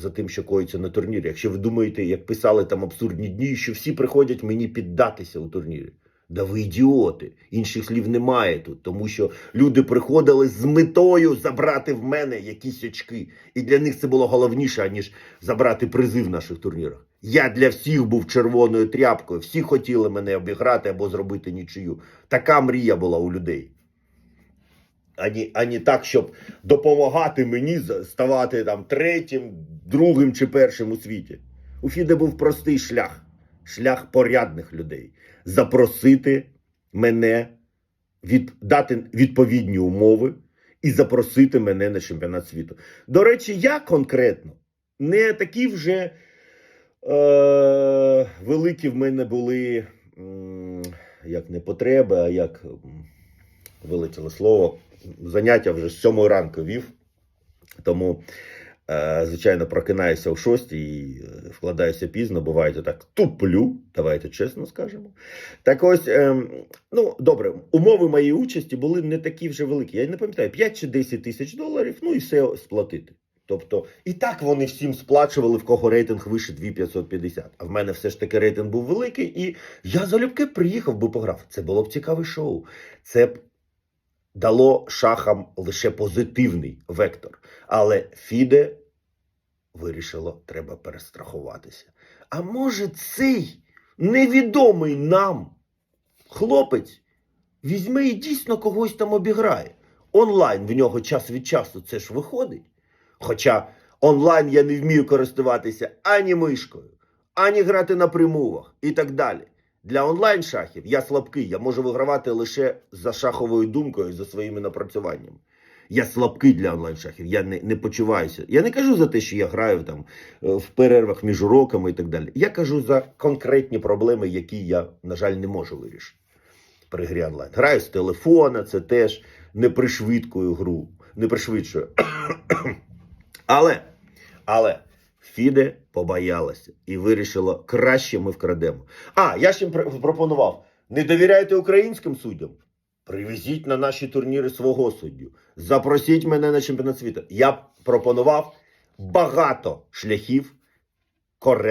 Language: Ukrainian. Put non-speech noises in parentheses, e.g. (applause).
за тим, що коїться на турнірі. Якщо ви думаєте, як писали там абсурдні дні, що всі приходять мені піддатися у турнірі. Да ви ідіоти. Інших слів немає тут, тому що люди приходили з метою забрати в мене якісь очки. І для них це було головніше, ніж забрати призи в наших турнірах. Я для всіх був червоною тряпкою. Всі хотіли мене обіграти або зробити нічию. Така мрія була у людей. Ані, ані так, щоб допомагати мені ставати там третім, другим чи першим у світі. У Фіде був простий шлях шлях порядних людей. Запросити мене, від, дати відповідні умови і запросити мене на чемпіонат світу. До речі, я конкретно не такі вже е, великі в мене були як не потреби, а як вилетіло слово. Заняття вже з сьомої ранку вів. Тому, звичайно, прокинаюся о шостій і е, вкладаюся пізно. Буває, так туплю, давайте чесно скажемо. Так ось, ем, ну добре, умови моєї участі були не такі вже великі. Я не пам'ятаю, 5 чи 10 тисяч доларів, ну і все сплатити. Тобто, і так вони всім сплачували, в кого рейтинг вище 2550. А в мене все ж таки рейтинг був великий, і я залюбки приїхав би пограв. Це було б цікаве шоу. Це б дало шахам лише позитивний вектор. Але Фіде вирішило, треба перестрахуватися. А може, цей невідомий нам хлопець візьме і дійсно когось там обіграє. Онлайн в нього час від часу це ж виходить. Хоча онлайн я не вмію користуватися ані мишкою, ані грати на примовах і так далі. Для онлайн шахів я слабкий, я можу вигравати лише за шаховою думкою, за своїми напрацюваннями. Я слабкий для онлайн шахів, я не, не почуваюся. Я не кажу за те, що я граю там е, в перервах між уроками і так далі. Я кажу за конкретні проблеми, які я, на жаль, не можу вирішити при грі онлайн. Граю з телефона, це теж не пришвидкую гру, не пришвидшую. (coughs) але, але Фіде побоялася і вирішила, краще ми вкрадемо. А, я ще їм пропонував: не довіряйте українським суддям. Привезіть на наші турніри свого суддю. Запросіть мене на чемпіонат світу. Я пропонував багато шляхів коректно.